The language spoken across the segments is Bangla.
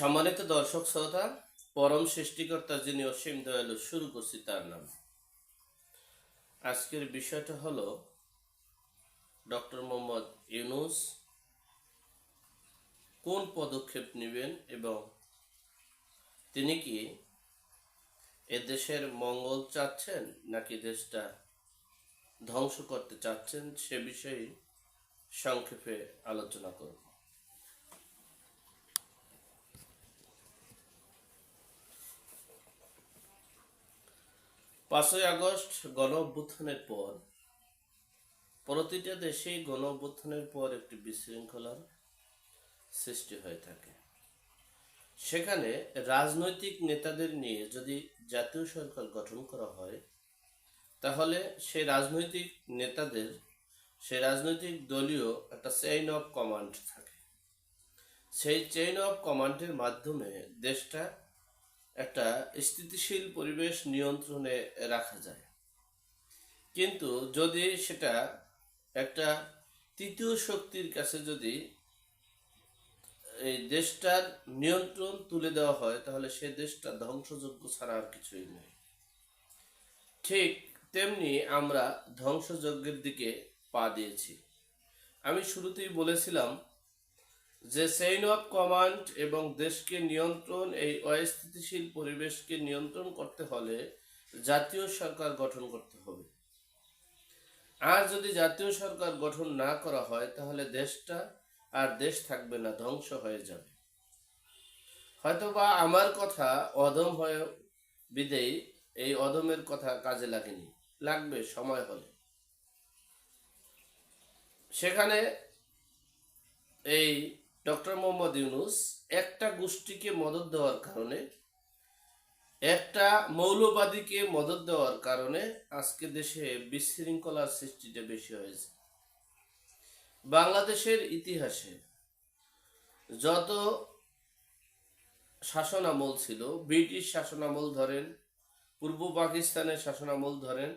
সম্মানিত দর্শক শ্রোতা, পরম সৃষ্টিকর্তা যিনি অসীম দয়ালু, শুরু করছি তার নাম। আজকের বিষয়টা হলো ডক্টর মোহাম্মদ ইউনুস কোন পদক্ষেপ নেবেন এবং তিনি কি এ দেশের মঙ্গল চাচ্ছেন নাকি দেশটা ধ্বংস করতে চাচ্ছেন সে বিষয়ে সংক্ষেপে আলোচনা করব। পাঁচই আগস্ট গণ অভ্যুত্থানের পর। প্রতিটা দেশেই গণ অভ্যুত্থানের পর একটি বিশৃঙ্খলার সৃষ্টি হয়ে থাকে। সেখানে রাজনৈতিক নেতাদের নিয়ে যদি জাতীয় সরকার গঠন করা হয়, তাহলে সেই রাজনৈতিক নেতাদের, সেই রাজনৈতিক দলীয় একটা চেইন অফ কমান্ড থাকে। সেই চেইন অফ কমান্ডের মাধ্যমে দেশটা একটা স্থিতিশীল পরিবেশ নিয়ন্ত্রণে রাখা যায়। কিন্তু যদি সেটা একটা তৃতীয় শক্তির কাছে যদি এই দেশটার নিয়ন্ত্রণ তুলে দেওয়া হয়, তাহলে সে দেশটা ধ্বংসযোগ্য ছাড়া আর কিছুই নেই। ঠিক তেমনি আমরা ধ্বংসযজ্ঞের দিকে পা দিয়েছি। আমি শুরুতেই বলেছিলাম যে চেইন অফ কমান্ড এবং দেশকে নিয়ন্ত্রণ, এই অস্থিতিশীল পরিবেশকে নিয়ন্ত্রণ করতে হলে জাতীয় সরকার গঠন করতে হবে। আর যদি জাতীয় সরকার গঠন না করা হয়, তাহলে দেশটা আর দেশ থাকবে না, ধ্বংস হয়ে যাবে। হয়তোবা আমার কথা অদম হয়ে বিদেই এই অদমের কথা কাজে লাগেনি। লাগবে, সময় হলে। সেখানে এই ডক্টর মোহাম্মদ ইউনুস একটা গোষ্ঠীকে মদত দেওয়ার কারণে, একটা মৌলবাদীকে মদত দেওয়ার কারণে আজকে দেশে বিশৃঙ্খলার সৃষ্টিটা বেশি হয়েছে। বাংলাদেশের ইতিহাসে যত শাসনামল ছিল, ব্রিটিশ শাসন আমল ধরেন, পূর্ব পাকিস্তানের শাসন আমল ধরেন,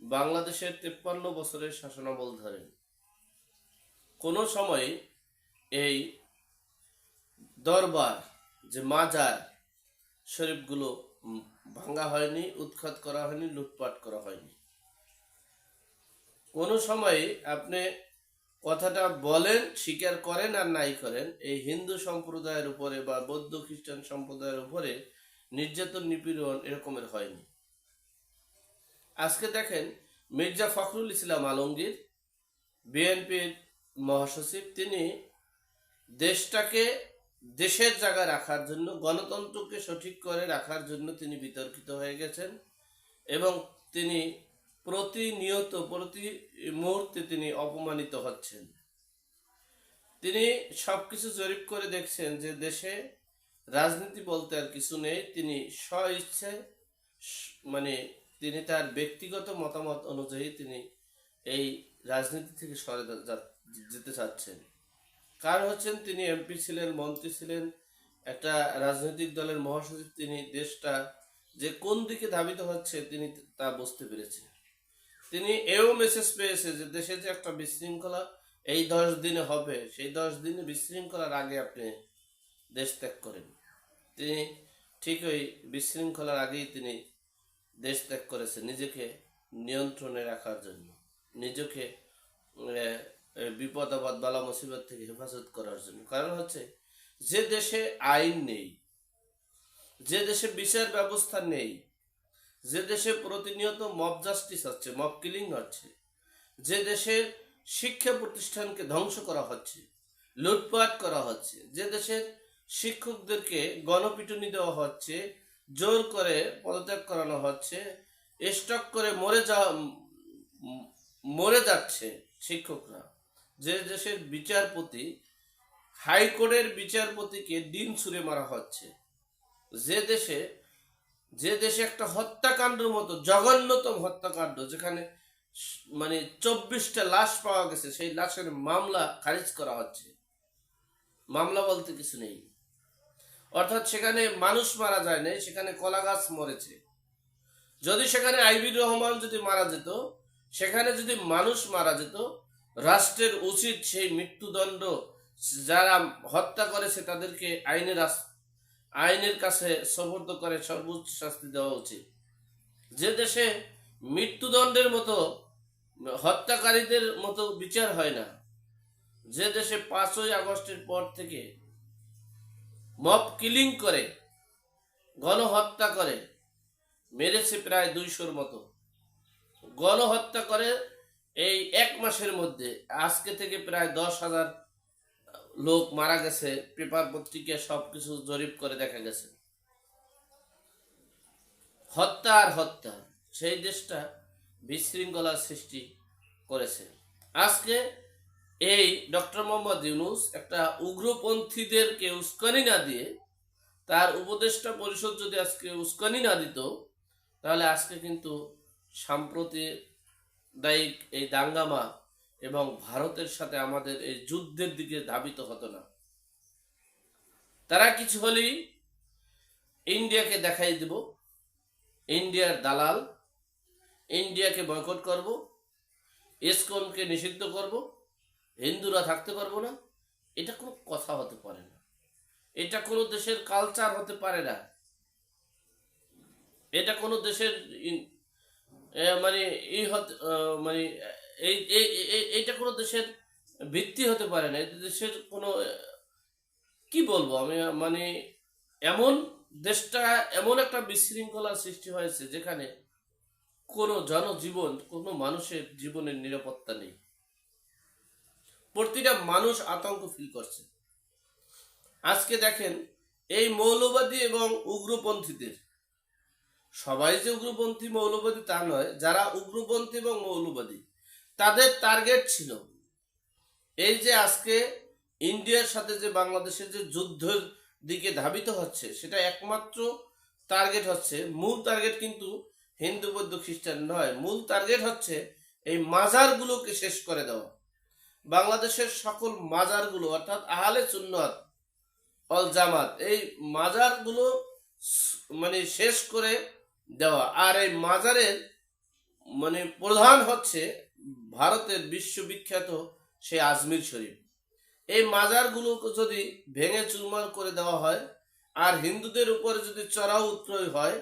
বাংলাদেশের তেপ্পান্ন বছরের শাসনামল ধরেন, কোনো সময় এই দরবার যে মাজার শরীফগুলো উম ভাঙা হয়নি, উৎখাত করা হয়নি, লুটপাট করা হয়নি। কোনো সময় আপনি কথাটা বলেন, স্বীকার করেন আর নাই করেন, এই হিন্দু সম্প্রদায়ের উপরে বা বৌদ্ধ খ্রিস্টান সম্প্রদায়ের উপরে নির্যাতন, নিপীড়ন এরকমের হয়নি। আজকে দেখেন মির্জা ফখরুল ইসলাম আলমগীর, বিএনপির মহাসচিব, তিনি দেশটাকে দেশের জায়গায় রাখার জন্য, গণতন্ত্রকে সঠিক করে রাখার জন্য তিনি বিতর্কিত হয়ে গেছেন এবং তিনি প্রতিনিয়ত, প্রতি মুহূর্তে তিনি অপমানিত হচ্ছেন। তিনি সবকিছু জরিপ করে দেখছেন যে দেশে রাজনীতি বলতে আর কিছু নেই। তিনি স্ব ইচ্ছে মানে তিনি তার ব্যক্তিগত মতামত অনুযায়ী তিনি এই রাজনীতি থেকে সরে যেতে চাচ্ছেন। কারণ হচ্ছেন? তিনি এমপি ছিলেন, মন্ত্রী ছিলেন, একটা রাজনৈতিক দলের মহাসচিব, তিনি দেশটা যে কোন দিকে ধাবিত হচ্ছে, তিনি তা বুঝতে পেরেছেন। তিনি এও মেসেজ পেয়েছে যে দেশে যে একটা বিশৃঙ্খলা এই দশ দিনে হবে, সেই দশ দিনে বিশৃঙ্খলার আগে আপনি দেশ ত্যাগ করেন। তিনি ঠিক ওই বিশৃঙ্খলার আগেই তিনি দেশ ত্যাগ করেছেন নিজেকে নিয়ন্ত্রণে রাখার জন্য। নিজেকে বিপদ, আপদ, বালা, মুসিবত থেকে হেফাজত করার জন্য। কারণ হচ্ছে, যে দেশে আইন নেই, যে দেশে বিচার ব্যবস্থা নেই, যে দেশে প্রতিনিয়ত মব জাস্টিস হচ্ছে মব কিলিং হচ্ছে, যে দেশে শিক্ষা প্রতিষ্ঠানকে ধ্বংস করা হচ্ছে, লুটপাট করা হচ্ছে, যে দেশের শিক্ষকদেরকে গণপিটুনি দেওয়া হচ্ছে, জোর করে পদত্যাগ করানো হচ্ছে, স্টক করে মরে যা মরে যাচ্ছে শিক্ষকরা। যে দেশের বিচারপতি হাইকোর্টের বিচারপতিকে ডিম ছুঁড়ে মারা হচ্ছে। যে দেশে যে দেশে একটা হত্যাকাণ্ডের মতো, জঘন্যতম হত্যাকাণ্ড, যেখানে মানে চব্বিশটা লাশ পাওয়া গেছে, সেই লাশের মামলা খারিজ করা হচ্ছে। মামলা বলতে কিছু নেই। অর্থাৎ সেখানে মানুষ মারা যায় নাই, সেখানে কলা গাছ মরেছে। যদি সেখানে আইবির রহমান যদি মারা যেত, সেখানে যদি মানুষ মারা যেত রাষ্ট্রের উচিত সেই মৃত্যুদণ্ড যারা হত্যা করেছে তাদেরকে আইনের আইনের কাছে সমর্থ করে সর্বোচ্চ শাস্তি দেওয়া উচিত। যে দেশে মৃত্যুদণ্ডের মতো হত্যাকারীদের মতো বিচার হয় না, যে দেশে পাঁচই আগস্টের পর থেকে মব কিলিং করে, গণহত্যা করে, মেরেছে প্রায় দুইশোর মতো। গণহত্যা করে এই এক মাসের মধ্যে আজকে থেকে প্রায় দশ হাজার লোক মারা গেছে, পেপার পত্রিকা সবকিছু জরিপ করে দেখা গেছে। হত্যা আর হত্যা, সেই দেশটা বিশৃঙ্খলার সৃষ্টি করেছে। আজকে এই ডক্টর মোহাম্মদ ইউনুস একটা উগ্রপন্থীদেরকে উস্কানি না দিয়ে, তার উপদেষ্টা পরিষদ যদি আজকে উস্কানি না দিত, তাহলে আজকে কিন্তু সাম্প্রতিক এই দাঙ্গামা এবং ভারতের সাথে আমাদের এই যুদ্ধের দিকে ধাবিত হতো না। তারা কিছু হলেই ইন্ডিয়াকে দেখাই দেব। ইন্ডিয়ার দালাল, ইন্ডিয়াকে বয়কট করব, ইসকনকে নিষিদ্ধ করব, হিন্দুরা থাকতে পারব না, এটা কোনো কথা হতে পারে না। এটা কোনো দেশের কালচার হতে পারে না। এটা কোনো দেশের মানে ই হতে মানে এই এই- এই- এইটা কোনো দেশের ভিত্তি হতে পারে না। দেশের কোনো কি বলব আমি মানে এমন দেশটা, এমন একটা বিশৃঙ্খলার সৃষ্টি হয়েছে যেখানে কোনো জনজীবন, কোনো মানুষের জীবনের নিরাপত্তা নেই। প্রতিটা মানুষ আতঙ্ক ফিল করছে। আজকে দেখেন, এই মৌলবাদী এবং উগ্রপন্থীদের সবাই যে উগ্রপন্থী মৌলবাদী তা নয়, যারা উগ্রপন্থী এবং মৌলবাদী, তাদের টার্গেট ছিল। এই যে আজকে ইন্ডিয়ার সাথে যে বাংলাদেশের যে যুদ্ধের দিকে ধাবিত হচ্ছে, সেটা একমাত্র টার্গেট হচ্ছে। মূল টার্গেট কিন্তু হিন্দু, বৌদ্ধ, খ্রিস্টান নয়। মূল টার্গেট হচ্ছে এই মাজারগুলোকে শেষ করে দেওয়া। বাংলাদেশের সকল মাজারগুলো, অর্থাৎ আহলে সুন্নত অল জামাত, এই মাজারগুলো মানে শেষ করে দেওয়া। আর এই মাজারের মানে প্রধান হচ্ছে ভারতের বিশ্ববিখ্যাত সেই আজমির শরীফ। এই মাজারগুলোকে যদি ভেঙে চুরমার করে দেওয়া হয়, আর হিন্দুদের উপরে যদি চড়াও উত্রয় হয়,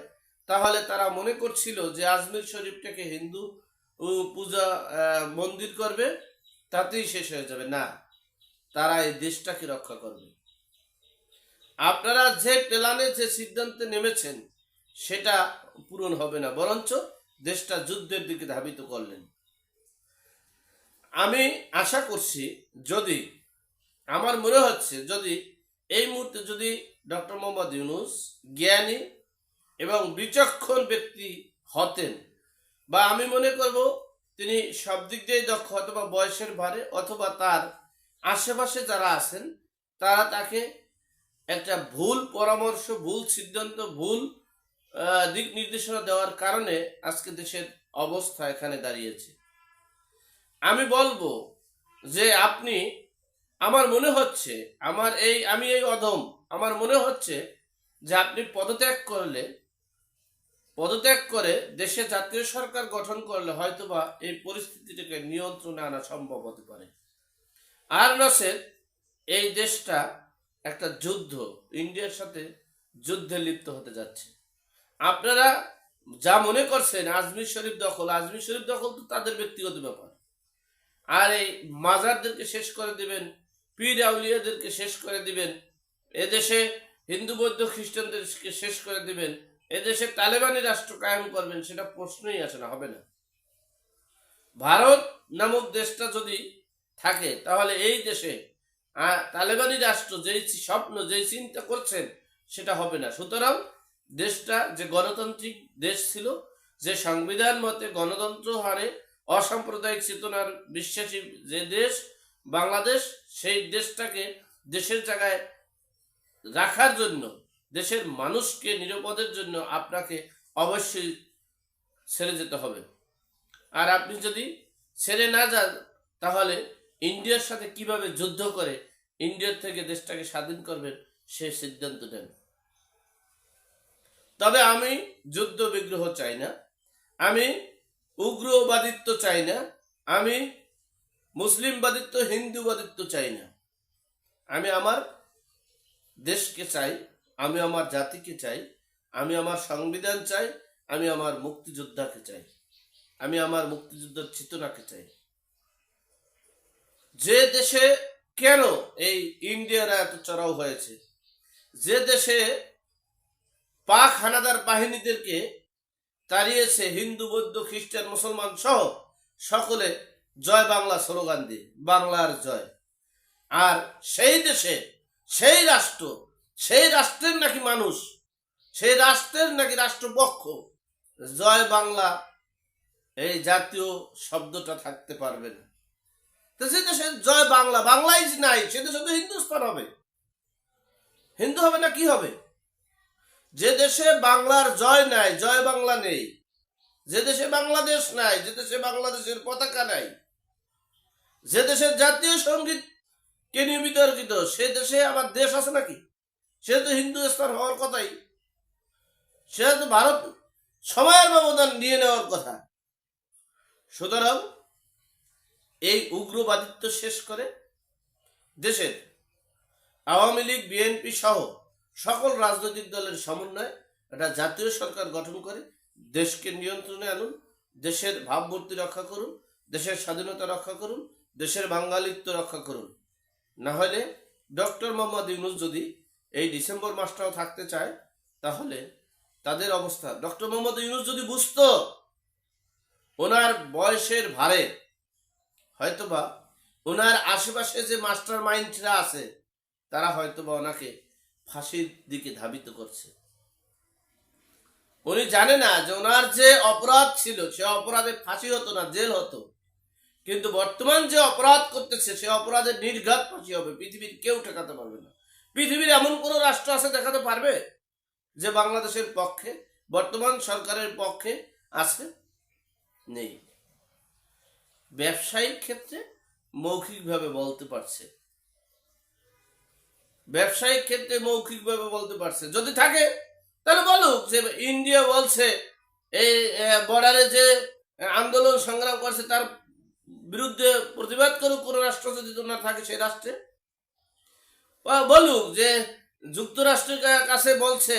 তাহলে তারা মনে করছিল যে আজমির শরীফটাকে হিন্দু পূজা মন্দির করবে, তাতেই শেষ হয়ে যাবে। না, তারা এই দেশটাকে রক্ষা করবে। আপনারা যে প্ল্যানে যে সিদ্ধান্তে নেমেছেন সেটা পূরণ হবে না, বরঞ্চ দেশটা যুদ্ধের দিকে ধাবিত করলেন। আমি আশা করছি যদি, আমার মনে হচ্ছে যদি এই মুহূর্তে যদি ডক্টর মোহাম্মদ ইউনুস জ্ঞানী এবং বিচক্ষণ ব্যক্তি হতেন, বা আমি মনে করব তিনি সব দিক দিয়ে দক্ষ অথবা বয়সের ভারে, অথবা তার আশেপাশে যারা আছেন, তারা তাকে একটা ভুল পরামর্শ, ভুল সিদ্ধান্ত, ভুল দিক নির্দেশনা দেওয়ার কারণে আজকে দেশের অবস্থা এখানে দাঁড়িয়েছে। আমি বলব যে আপনি, আমার মনে হচ্ছে, আমার এই, আমি এই অধম, আমার মনে হচ্ছে যে আপনি পদত্যাগ করলে, পদত্যাগ করে দেশে জাতীয় সরকার গঠন করলে হয়তোবা এই পরিস্থিতিটাকে নিয়ন্ত্রণে আনা সম্ভব হতে পারে। আর নসের এই দেশটা একটা যুদ্ধ, ইন্ডিয়ার সাথে যুদ্ধে লিপ্ত হতে যাচ্ছে। আপনারা যা মনে করছেন, আজমির শরীফ দখল, আজমির শরীফ দখল তো তাদের ব্যক্তিগত ব্যাপার। আর এই মাজারদেরকে শেষ করে দিবেন, পীর আউলিয়াদেরকে শেষ করে দিবেন, এদেশে হিন্দু, বৌদ্ধ, খ্রিস্টানদেরকে শেষ করে দিবেন, এদেশে তালেবানি রাষ্ট্র কায়েম করবেন, সেটা প্রশ্নই আসে না, হবে না। ভারত নামক দেশটা যদি থাকে, তাহলে এই দেশে তালেবানি রাষ্ট্র যেই স্বপ্ন, যেই চিন্তা করছেন, সেটা হবে না। সুতরাং দেশটা যে গণতান্ত্রিক দেশ ছিল, যে সংবিধান মতে গণতন্ত্র হারে অসাম্প্রদায়িক চেতনার বিশ্বাসী যে দেশ, বাংলাদেশ, সেই দেশটাকে দেশের জায়গায় রাখার জন্য, দেশের মানুষকে নিরাপদের জন্য আপনাকে অবশ্যই ছেড়ে যেতে হবে। আর আপনি যদি ছেড়ে না যান, তাহলে ইন্ডিয়ার সাথে কীভাবে যুদ্ধ করে ইন্ডিয়ার থেকে দেশটাকে স্বাধীন করবেন, সে সিদ্ধান্ত নেন। তবে আমি যুদ্ধ বিগ্রহ চাই না। আমি উগ্রবাদিত্ব চাই না। আমি মুসলিমবাদিত্ব, হিন্দুবাদিত্ব চাই না। আমি আমার দেশকে চাই, আমি আমার জাতিকে চাই, আমি আমার সংবিধান চাই, আমি আমার মুক্তিযোদ্ধাকে চাই, আমি আমার মুক্তিযুদ্ধের চেতনাকে চাই। যে দেশে কেন এই ইন্ডিয়ারা এত চড়াও হয়েছে? যে দেশে পাক হানাদার বাহিনীদেরকে তাড়িয়েছে হিন্দু, বৌদ্ধ, খ্রিস্টান, মুসলমান সহ সকলে জয় বাংলা স্লোগান দিয়ে, বাংলার জয়। আর সেই দেশে সেই রাষ্ট্র, সেই রাষ্ট্রের নাকি মানুষ, সেই রাষ্ট্রের নাকি রাষ্ট্রপক্ষ, জয় বাংলা এই জাতীয় শব্দটা থাকতে পারবে না। তো সে দেশে জয় বাংলা বাংলাই নাই সে দেশে তো হিন্দুস্তান হবে। হিন্দু হবে না কি হবে? যে দেশে বাংলার জয় নাই, জয় বাংলা নেই। যে দেশে বাংলাদেশ নাই, যে দেশে বাংলাদেশের পতাকা নাই। যে দেশের জাতীয় সংগীত কে নিয়ে বিতর্কিত সে দেশে আমার দেশ আছে নাকি? সে তো হিন্দুস্তান হওয়ার কথাই। সে তো ভারত সময়ের ব্যবধান নিয়ে নেওয়ার কথা। সুতরাং এই উগ্রবাদিত্ব শেষ করে দেশের আওয়ামী লীগ, বিএনপি সহ সকল রাজনৈতিক দলের সমন্বয়ে একটা জাতীয় সরকার গঠন করে, দেশকে নিয়ন্ত্রণে আনুন, দেশের ভাবমূর্তি রক্ষা করুন, দেশের স্বাধীনতা রক্ষা করুন, দেশের বাঙালিত্ব রক্ষা করুন। না হলে ডক্টর মোহাম্মদ ইউনুস যদি এই ডিসেম্বর মাসটাও থাকতে চায়, তাহলে তাদের অবস্থা। ডক্টর মোহাম্মদ ইউনুস যদি বুঝতো ওনার বয়সের ভারে, হয়তোবা ওনার আশেপাশে যে মাস্টার মাইন্ডরা আছে, তারা হয়তোবা ওনাকে ফাঁসির দিকে ধাবিত করছে। উনি জানে না যে ওনার যে অপরাধ ছিল, সে অপরাধে ফাঁসি হতো না, জেল হতো। কিন্তু বর্তমান যে অপরাধ করতেছে, সে অপরাধের নির্ঘাত ফাঁসি হবে। পৃথিবীর কেউ ঠেকাতে পারবে না। পৃথিবীর এমন কোন রাষ্ট্র আছে দেখাতে পারবে যে বাংলাদেশের পক্ষে, বর্তমান সরকারের পক্ষে আছে? নেই। ব্যবসায়িক ক্ষেত্রে মৌখিকভাবে বলতে পারছে ব্যবসায়িক ক্ষেত্রে মৌখিকভাবে বলতে পারছে। যদি থাকে, তাহলে বলুক যে ইন্ডিয়া বলছে, এই বর্ডারে যে আন্দোলন সংগ্রাম করছে, তার বিরুদ্ধে প্রতিবাদ করুক কোনো রাষ্ট্র যদি না থাকে সেই রাষ্ট্রে। বলুক যে যুক্তরাষ্ট্রের কাছে বলছে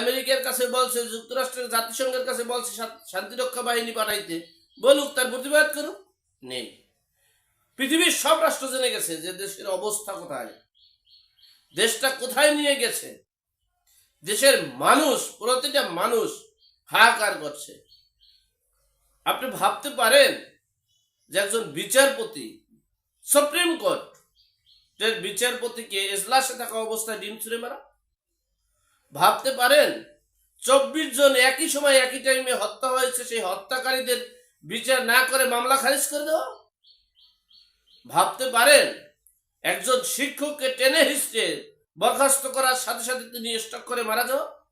আমেরিকার কাছে বলছে, যুক্তরাষ্ট্রের জাতিসংঘের কাছে বলছে শান্তিরক্ষা বাহিনী পাঠাইতে, বলুক তার প্রতিবাদ করুক, নেই। পৃথিবীর সব রাষ্ট্র জেনে গেছে যে দেশের অবস্থা কোথায়। দেশটা কোথায় নিয়ে গেছে? দেশের মানুষ, প্রতিটা মানুষ হাহাকার করছে। আপনি ভাবতে পারেন যে একজন বিচারপতি, সুপ্রিম কোর্ট বিচারপতিকে এজলাসে থাকা অবস্থায় ডিম ছুঁড়ে মারা? ভাবতে পারেন চব্বিশ জন একই সময় একই টাইমে হত্যা হয়েছে, সেই হত্যাকারীদের বিচার না করে মামলা খারিজ করে দেওয়া? ভাবতে পারেন একজন শিক্ষককে টেনে হিসড়ে বরখাস্ত করার সাথে সাথে তিনি স্টক করে মারা যাওয়া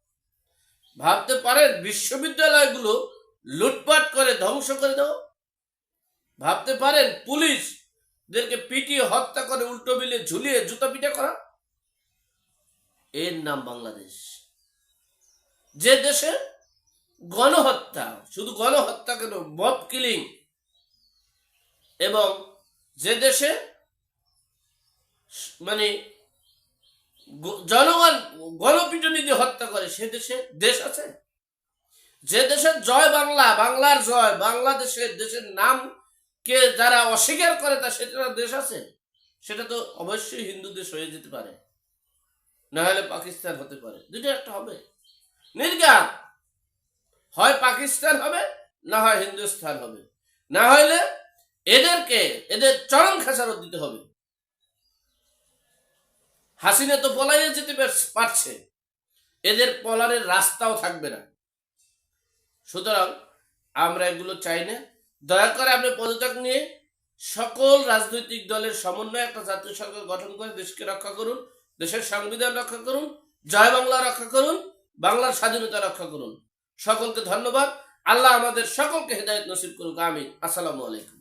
ভাবতে পারেন, বিশ্ববিদ্যালয়গুলো লুটপাট করে ধ্বংস করে দাও ভাবতে পারেন পুলিশ দেরকে পিটিয়ে হত্যা করে উল্টো বিলে ঝুলিয়ে জুতা পিটা করা। এর নাম বাংলাদেশ। যে দেশে গণহত্যা, শুধু গণহত্যা কেন, মব কিলিং এবং যে দেশে মানে জনগণ গণপিটনি দিয়ে হত্যা করে। সে দেশে দেশ আছে? যে দেশের জয় বাংলা, বাংলার জয় বাংলাদেশের দেশের নাম কে যারা অস্বীকার করে, তা সেটা দেশ আছে? সেটা তো অবশ্যই হিন্দু দেশ হয়ে যেতে পারে। না হলে পাকিস্তান হতে পারে। দুটো একটা হবে। নির্গাত হয় পাকিস্তান হবে, না হয় হিন্দুস্তান হবে। না হলে এদেরকে, এদের চরম খেসারত দিতে হবে। হাসিনা তো পলাইয়ে যেতে পারছে। এদের পলারের রাস্তাও থাকবে না। সুতরাং আমরা এগুলো চাই না। দয়া করে আপনি পদত্যাগ নিয়ে সকল রাজনৈতিক দলের সমন্বয়ে একটা জাতীয় সরকার গঠন করে দেশকে রক্ষা করুন, দেশের সংবিধান রক্ষা করুন, জয় বাংলা রক্ষা করুন, বাংলার স্বাধীনতা রক্ষা করুন। সকলকে ধন্যবাদ। আল্লাহ আমাদের সকলকে হেদায়ত নসিব করুক। আমি আসসালামু আলাইকুম।